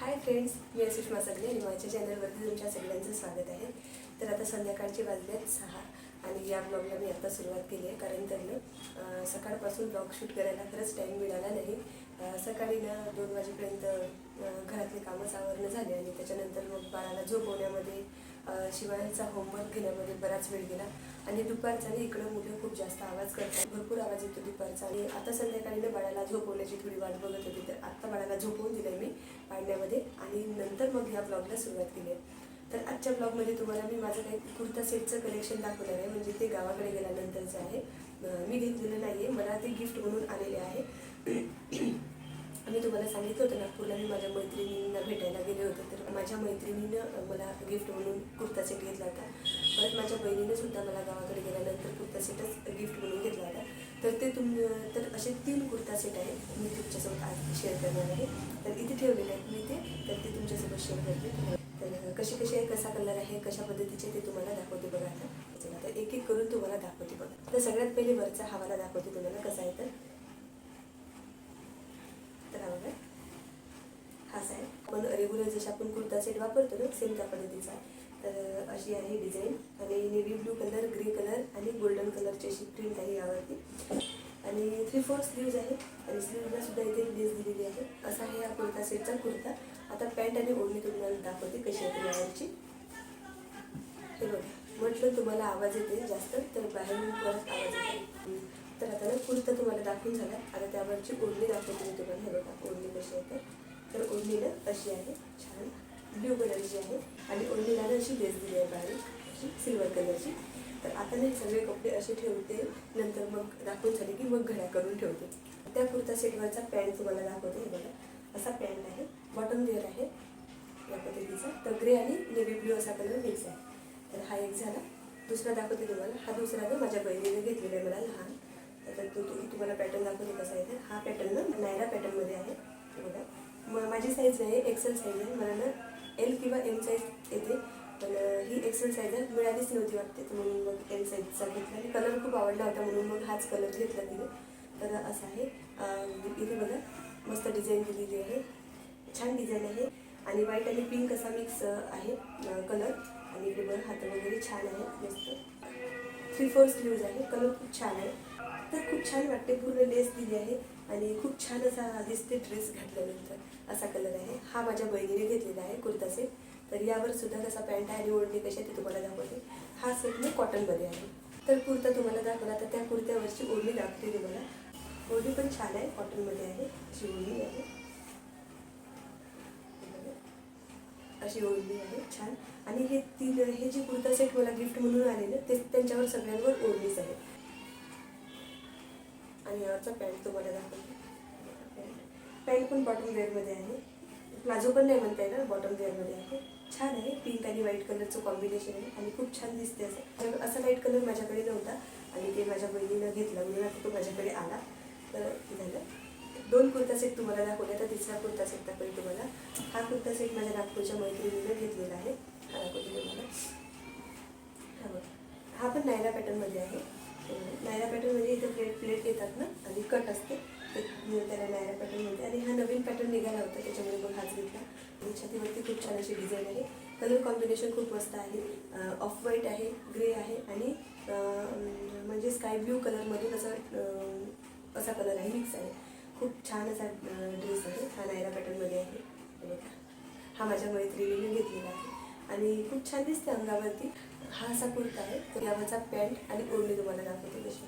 Hi friends मी सुषमा सगळे आणि माझ्या चॅनलवरती तुमच्या सगळ्यांचं स्वागत आहे. तर आता संध्याकाळची वाजले आहेत सहा आणि या ब्लॉगला मी आता सुरुवात केली आहे. कारण त्यांना सकाळपासून ब्लॉग शूट करायला खरंच टाईम मिळाला नाही. सकाळी ना दोन वाजेपर्यंत घरातले कामं आवरणं झाले आणि त्याच्यानंतर मग बाळाला झोपवण्यामध्ये शिवायचा होमवर्क घेण्यामध्ये बराच वेळ गेला. आणि दुपारचा आणि इकडं मुलं खूप जास्त आवाज करतात. भरपूर आवाज येतो दुपारचा. आणि आता संध्याकाळी ना बाळाला झोपवण्याची थोडी वाट बघत होती. तर आत्ता बाळाला झोपवून दिलं मी पाळण्यामध्ये आणि नंतर मग ह्या ब्लॉगला सुरुवात केली आहे. तर आजच्या ब्लॉगमध्ये तुम्हाला मी माझं काही कुर्ता सेटचं कलेक्शन दाखवणार आहे. म्हणजे ते गावाकडे गेल्यानंतरचं आहे. मी घेतलेलं नाही आहे मला ते गिफ्ट म्हणून आलेले आहे. मी तुम्हाला सांगितलं होतं नागपूरला मी माझ्या मैत्रिणींना भेटायला गेले होते तर माझ्या मैत्रिणीनं मला गिफ्ट म्हणून कुर्ता सेट घेतला होता. परत माझ्या बहिणीनं सुद्धा मला गावाकडे गेल्यानंतर कुर्ता सेटच गिफ्ट म्हणून घेतला होता. तर ते तुम तर असे तीन कुर्ता सेट आहेत मी तुमच्यासोबत आज शेअर करणार आहे. तर इथे ठेवलेले आहेत मी ते तर ते तुमच्यासोबत शेअर करते. तर कसे कसे आहे कसा कलर आहे कशा पद्धतीचे ते तुम्हाला दाखवते बघा आता. एक एक करून तुम्हाला दाखवते बघा. तर सगळ्यात पहिले वरचा हवाला दाखवते तुम्हाला कसा आहे तर तर हा बघा हाच आहे आपण रेग्युलर जसे आपण कुर्ता सेट वापरतो ना सेम त्या पद्धतीचा तर अशी आहे डिझाईन आणि navy blue colour grey colour आणि गोल्डन कलरची अशी प्रिंट आहे यावरती. आणि थ्री फोर स्लीव्ज आहे. आणि स्लीव्हला सुद्धा इथे लेस दिलेली आहे. असा आहे हा कुर्ता सेटचा कुर्ता. आता पॅन्ट आणि ओढणी तुम्हाला दाखवते कशी आहे यावरची. हे बघा. म्हटलं तुम्हाला आवाज येते जास्त तर बाहेरून परत आवाज येते. तर आता ना कुर्ता तुम्हाला दाखवून झाला. आता त्यावरची ओढणी दाखवते मी तुम्हाला. हे बघा ओढणी कशी आहे तर. तर अशी आहे छान. ब्ल्यू कलरची आहे आणि ओढणीला अशी लेस दिली आहे बाहेर अशी सिल्वर कलरची तर आता मी सगळे कपडे असे ठेवते. नंतर मग दाखवून झाले की मग घड्या करून ठेवते. त्या कुर्ता सेटवरचा पॅन्ट तुम्हाला दाखवते हे बघा. असा पॅन्ट आहे बॉटम लेअर आहे या पद्धतीचा. तर ग्रे आणि नेव्ही ब्ल्यू असा कलर मिक्स आहे. तर हा एक झाला. दुसरा दाखवते तुम्हाला. हा दुसरा ना माझ्या बहिणीने घेतलेला आहे मला लहान. तर तो तुम्ही तुम्हाला पॅटर्न दाखवते कसा आहे हा पॅटर्न ना नायरा पॅटर्नमध्ये आहे. बघा. म माझी साईज आहे एक्सेल साईज आहे. मला ना एल किंवा एम साईज येते. पण ही एक्सेल साईज आहे. मिळालीच नव्हती वाटते. तर म्हणून मग एम साईजचा घेतला. आणि कलर खूप आवडला होता. म्हणून मग हाच कलर घेतला तिने. तर असं आहे. इथे बघा. मस्त डिझाईन दिलेली आहे. छान डिझाईन आहे. आणि व्हाईट आणि पिंक असा मिक्स आहे कलर आणि इकडे बघा हात वगैरे छान आहे मस्त. थ्री फोर स्लीव्ज आहे. कलर खूप छान आहे. तर खूप छान वाटते पूर्ण लेस दिली आहे आणि खूप छान असा दिसते ड्रेस घातल्यानंतर. असा कलर आहे. हा माझ्या बहिणीने घेतलेला आहे कुर्ता सेट. तर यावर सुद्धा कसा पॅन्ट आहे आणि ओढणी कशी आहे ते तुम्हाला दाखवते. हा सेट मी कॉटनमध्ये आहे. तर कुर्ता तुम्हाला दाखवला तर त्या कुर्त्यावरची ओढणी दाखवते तुम्हाला. ओढणी पण छान आहे कॉटनमध्ये आहे. अशी ओढणी आहे. अशी ओढणी आहे छान. आणि हे तीन हे जे कुर्ता सेट मला गिफ्ट म्हणून आलेलं ते त्यांच्यावर सगळ्यांवर ओढणीच आहे. आणि यावरचा पॅन्ट तुम्हाला दाखवते. पॅन्ट पण बॉटम वेअरमध्ये आहे. प्लाझो पण नाही म्हणता येणार बॉटम वेअरमध्ये आहे. छान आहे. पिंक आणि व्हाईट कलरचं कॉम्बिनेशन आहे आणि खूप छान दिसते असं. तर असा व्हाईट कलर माझ्याकडे नव्हता आणि ते माझ्या बहिणीनं घेतला. म्हणून आता तो माझ्याकडे आला. तर झालं. दोन कुर्ता सेट तुम्हाला दाखवले तर तिसरा कुर्ता सेट दाखवेल तुम्हाला. हा कुर्ता सेट माझ्या नागपूरच्या मैत्रिणीनं घेतलेला आहे. हा दाखवते तुम्हाला. हा हा पण नायरा पॅटर्नमध्ये आहे. नायरा पॅटर्नमध्ये इथं प्लेट प्लेट छातीवरती खूप छान अशी डिझाईन आहे. कलर कॉम्बिनेशन खूप मस्त आहे. ऑफ व्हाईट आहे ग्रे आहे आणि म्हणजे स्काय ब्ल्यू कलरमधून असा असा कलर आहे मिक्स आहे. खूप छान असा ड्रेस आहे. हा नायरा पॅटर्नमध्ये आहे. हा माझ्या मैत्रिणीने घेतलेला आहे. आणि खूप छान दिसते अंगावरती. हा असा कुर्ता आहे. तर यावरचा पॅन्ट आणि ओढणी तुम्हाला दाखवते कशी.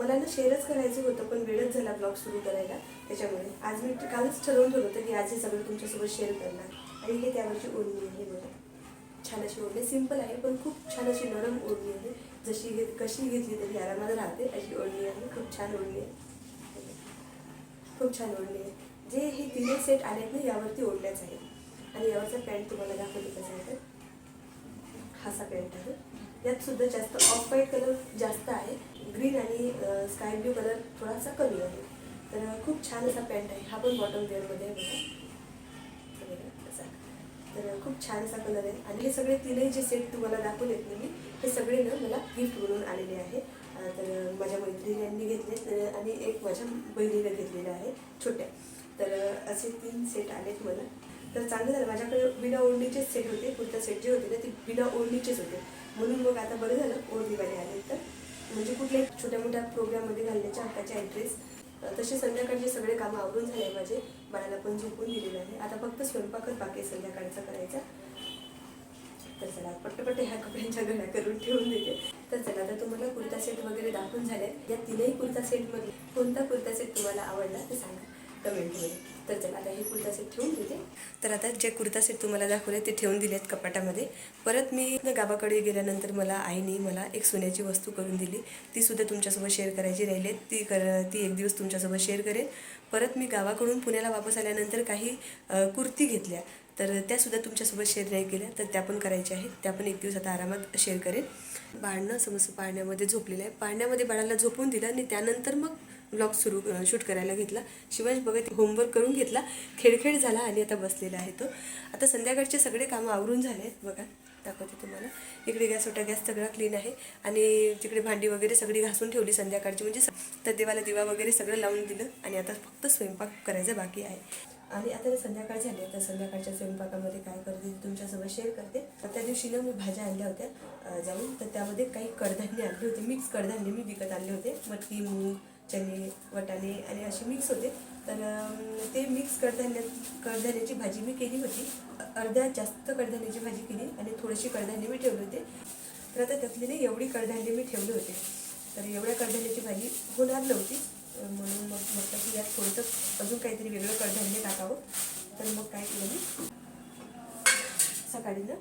मला ना शेअरच करायचं होतं पण वेळच झाला ब्लॉग सुरू करायला. त्याच्यामुळे आज मी कालच ठरवून ठेवलं होतं की आज हे सगळं तुमच्यासोबत शेअर करणार. आणि हे त्यावरची ओढणी आहे बघा. छान अशी ओढणी सिंपल आहे पण खूप छान अशी नरम ओढणी आहे. जशी घेत कशी घेतली तरी आरामात राहते अशी ओढणी आहे. खूप छान ओढणी आहे. खूप छान ओढणी आहे. जे हे तिन्ही सेट आलेत ना यावरती ओढल्याच आहे. आणि यावरचा पॅन्ट तुम्हाला दाखवली कसा आहे. तर हासा पॅन्ट आहे. यात सुद्धा जास्त ऑफ व्हाईट कलर जास्त आहे. ग्रीन आणि स्काय ब्ल्यू कलर थोडासा कमी आहे. तर खूप छान असा पॅन्ट आहे. हा पण बॉटम वेअरमध्ये आहे बघा. असा. तर खूप छान असा कलर आहे. आणि हे सगळे तीनही जे सेट तुम्हाला दाखवलेत ना मी हे सगळे ना मला गिफ्ट म्हणून आलेले आहे. तर माझ्या मैत्रिणींनी घेतले आणि एक माझ्या बहिणीला घेतलेलं आहे छोट्या. तर असे तीन सेट आलेत मला. तर चांगलं झालं. माझ्याकडे बिना ओढणीचेच सेट होते. कुर्ता सेट जे होते ना ते बिना ओढणीचेच होते. म्हणून मग आता बरं झालं ओढणीवाले आले तर. म्हणजे कुठल्याही छोट्या मोठ्या प्रोग्राममध्ये घालण्याच्या हक्काचे ड्रेस तसे संध्याकाळचे सगळे कामं आवरून झाले माझे. बाळाला पण झोपून दिलेलं आहे. आता फक्त स्वयंपाकच बाकी संध्याकाळचा करायचा. तर चला पट्टपट्ट ह्या कपड्यांच्या घड्या करून ठेवून देते. तर चला आता तुम्हाला कुर्ता सेट वगैरे दाखवून झाले या तीनही कुर्ता सेटमध्ये कोणता कुर्ता सेट तुम्हाला आवडला ते सांगा. कमेंटमध्ये तर चला आता हे कुर्ता सेट ठेवून देते. तर आता जे कुर्ता सेट तुम्हाला दाखवले ते ठेवून दिलेत कपाटामध्ये. परत मी गावाकडे गेल्यानंतर मला आईने मला एक सोन्याची वस्तू करून दिली. ती सुद्धा तुमच्यासोबत शेअर करायची राहिली ती कर ती एक दिवस तुमच्यासोबत शेअर करेन. परत मी गावाकडून पुण्याला वापस आल्यानंतर काही कुर्ती घेतल्या. तर त्यासुद्धा तुमच्यासोबत शेअर नाही केल्या. तर त्या पण करायच्या आहेत. त्या पण एक दिवस आता आरामात शेअर करेन. बाळणं समज पाळण्यामध्ये झोपलेलं आहे. पाळण्यामध्ये बाळाला झोपून दिलं आणि त्यानंतर मग ब्लॉग सुरू शूट करायला घेतला. शिवाय बघत होमवर्क करून घेतला. खेळखेळ झाला आणि आता बसलेला आहे तो. आता संध्याकाळचे सगळे कामं आवरून झाले आहेत. बघा दाखवते तुम्हाला. इकडे गॅस होता गॅस सगळा क्लीन आहे. आणि तिकडे भांडी वगैरे सगळी घासून ठेवली संध्याकाळची. म्हणजे स- तर देवाला दिवा वगैरे सगळं लावून दिलं. आणि आता फक्त स्वयंपाक करायचा बाकी आहे. आणि आता संध्याकाळ झाली आता संध्याकाळच्या स्वयंपाकामध्ये काय करते तुमच्यासोबत शेअर करते. तर त्या दिवशी ना मी भाज्या आणल्या होत्या जाऊन. तर त्यामध्ये काही कडधान्य आणले होते. मिक्स कडधान्य मी विकत आणले होते. मटकी मूग चणे वटाणे आणि असे मिक्स होते. तर ते मिक्स कडधान्य कडधान्याची भाजी मी केली होती. अर्ध्या जास्त कडधान्याची भाजी केली आणि थोडीशी कडधान्य मी ठेवले होते. तर आता त्यातले एवढी कडधान्य मी ठेवले होते. तर एवढ्या कडधान्याची भाजी होणार नव्हती. म्हणून मग म्हटलं की यात थोडंसं अजून काहीतरी वेगळं कडधान्य टाकावं. तर मग काय केलं मी? सकाळी ना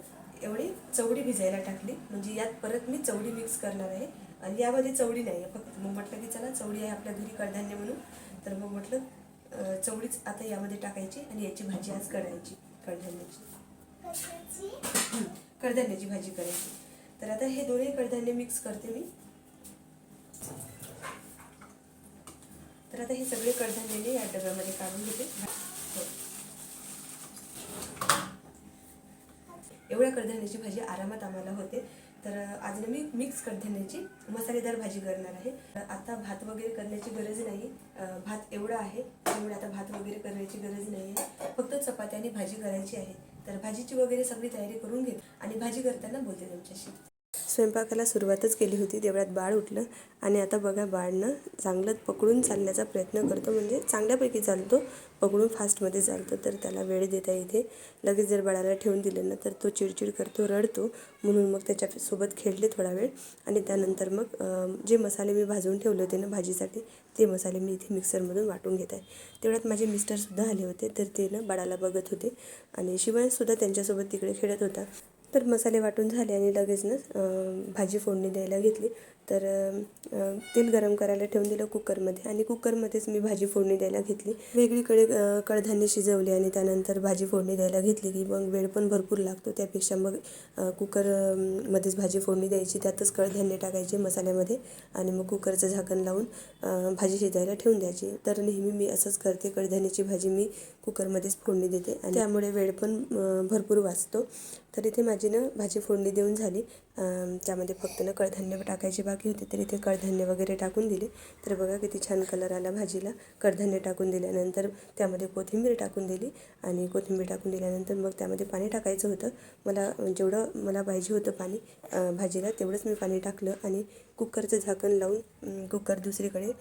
एवढी चवडी भिजायला टाकली. म्हणजे यात परत मी चवडी मिक्स करणार आहे. आणि यामध्ये चवडी नाही. आहे फक्त मग म्हटलं की चला चवडी आहे आपल्या घरी कडधान्य म्हणून. तर मग म्हटलं अं, चवडीच आता यामध्ये टाकायची आणि याची भाजी आज करायची कडधान्याची. कडधान्याची? भाजी करायची. तर आता हे दोन्ही कडधान्य मिक्स करते मी. तर आता हे सगळे कडधान्याने या डब्यामध्ये काढून घेते. हो. एवढ्या कडधान्याची भाजी आरामात आम्हाला होते. तर आज मी मिक्स कडधान्याची मसालेदार भाजी करणार आहे. आता भात वगैरे करण्याची गरज नाही भात एवढा आहे त्यामुळे आता भात वगैरे करण्याची गरज नाही आहे फक्त चपात्या आणि भाजी करायची आहे. तर भाजीची वगैरे सगळी तयारी करून घेत. आणि भाजी करताना बोलते तुमच्याशी. स्वयंपाकाला सुरुवातच केली होती. तेवढ्यात बाळ उठलं आणि आता बघा बाळनं चांगलं पकडून चालण्याचा प्रयत्न करतो. म्हणजे चांगल्यापैकी चालतो पकडून फास्टमध्ये चालतो. तर त्याला वेळ देता येते. लगेच जर बाळाला ठेवून दिलं ना तर तो चिडचिड करतो रडतो. म्हणून मग त्याच्यासोबत खेळले थोडा वेळ. आणि त्यानंतर मग जे मसाले मी भाजून ठेवले होते ना भाजीसाठी ते मसाले मी इथे मिक्सरमधून वाटून घेत आहे. तेवढ्यात माझे मिस्टरसुद्धा आले होते. तर ते ना बाळाला बघत होते. आणि शिवायसुद्धा त्यांच्यासोबत तिकडे खेळत होता. तर मसाले वाटून झाले आणि लगेच ना भाजी फोडणी द्यायला घेतली. तर तेल गरम करायला ठेवून दिलं कुकरमध्ये आणि कुकरमध्येच मी भाजी फोडणी द्यायला घेतली. वेगळीकडे कडधान्य शिजवले आणि त्यानंतर भाजी फोडणी द्यायला घेतली की मग वेळ पण भरपूर लागतो. त्यापेक्षा मग कुकरमध्येच भाजी फोडणी द्यायची त्यातच कडधान्य टाकायचे मसाल्यामध्ये आणि मग कुकरचं झाकण लावून भाजी शिजायला ठेवून द्यायची. तर नेहमी मी असंच करते. कडधान्याची भाजी मी कुकरमध्येच फोडणी देते आणि त्यामुळे वेळ पण भरपूर वाचतो. तर इथे माझी ना भाजी फोडणी देऊन झाली. त्यामध्ये फक्त ना कडधान्य टाकायचे बाकी होते तर इथे कडधान्य वगैरे टाकून दिले. तर बघा किती छान कलर आला भाजीला. कडधान्य टाकून दिल्यानंतर त्यामध्ये कोथिंबीर टाकून दिली आणि कोथिंबीर टाकून दिल्यानंतर मग त्यामध्ये पाणी टाकायचं होतं. मला जेवढं मला पाहिजे होतं पाणी भाजीला तेवढंच मी पाणी टाकलं आणि कुकरचं झाकण लावून कुकर दुसरीकडे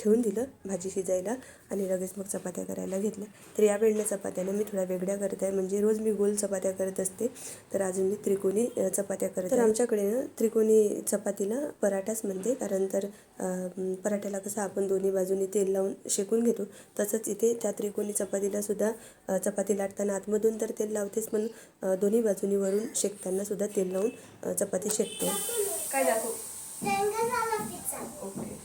ठेवून दिलं भाजी शिजायला आणि लगेच मग चपात्या करायला घेतल्या. तर या वेळेला चपात्यानं मी थोड्या वेगळ्या करत. आहे म्हणजे रोज मी गोल चपात्या करत असते. तर अजून मी त्रिकोणी चपात्या करत तर आमच्याकडे ना त्रिकोणी चपातीला पराठाच म्हणते. कारण तर पराठ्याला कसं आपण दोन्ही बाजूनी तेल लावून शेकून घेतो. तसंच इथे त्या त्रिकोणी चपातीला सुद्धा चपाती लाटताना आतमधून तर तेल लावतेच. पण दोन्ही बाजूनी वरून शेकताना सुद्धा तेल लावून चपाती शेकते. काय दाखव? ओके.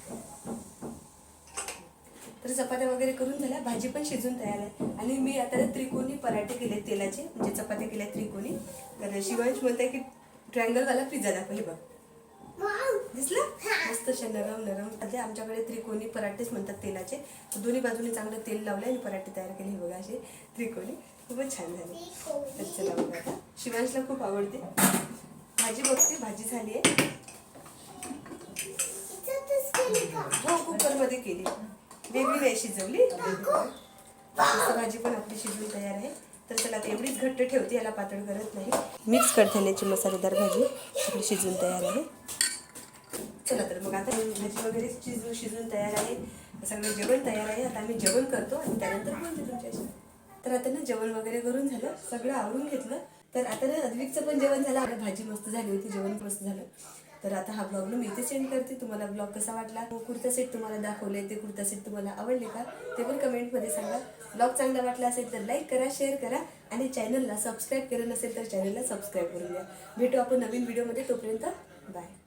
तर चपात्या वगैरे करून झाल्या. भाजी पण शिजून तयार आहे. आणि मी आता त्रिकोणी पराठे केले तेलाचे. म्हणजे चपात्या केल्या त्रिकोणी. तर शिवांश म्हणताय की ट्रँगलवाला पिझ्झा दाखव. हे बघ. दिसलं? मस्त अशा नरम नरम. आता आमच्याकडे त्रिकोणी पराठेच म्हणतात तेलाचे. दोन्ही बाजूने चांगलं तेल लावलं आणि पराठे तयार केले. हे बघा असे त्रिकोणी. खूपच छान झाले. तर चला बघा आता. शिवांशला खूप आवडते. भाजी बघते. भाजी झाली आहे. हो कुकरमध्ये केली. वेगळी नाही शिजवली. भाजी पण आपली शिजवून तयार आहे. तर चला तेवढीच एवढीच घट्ट ठेवते याला पातळ करत नाही. मिक्स कडधान्याची मसालेदार भाजी. आपली शिजवून तयार आहे. चला तर मग आता भाजी वगैरे शिजून शिजवून तयार आहे. सगळं जेवण तयार आहे. आता आम्ही जेवण करतो आणि त्यानंतर बोलते तुमच्याशी. तर आता ना जेवण वगैरे करून झालं. सगळं आवरून घेतलं. तर आता ना अद्विकचं पण जेवण झालं. आपलं भाजी मस्त झाली होती जेवण मस्त झालं. तर आता हा ब्लॉग मी इथे सेंड करते. तुम्हाला ब्लॉग कसा वाटला? हो, कुर्ता सेट तुम्हाला दाखवले ते कुर्ता सेट तुम्हाला आवडले का? ते पण कमेंटमध्ये सांगा. ब्लॉग चांगला वाटला असेल तर लाईक करा शेअर करा आणि चॅनलला सबस्क्राईब केलं नसेल तर चॅनलला सबस्क्राईब करून द्या भेटू आपण नवीन व्हिडिओमध्ये तोपर्यंत बाय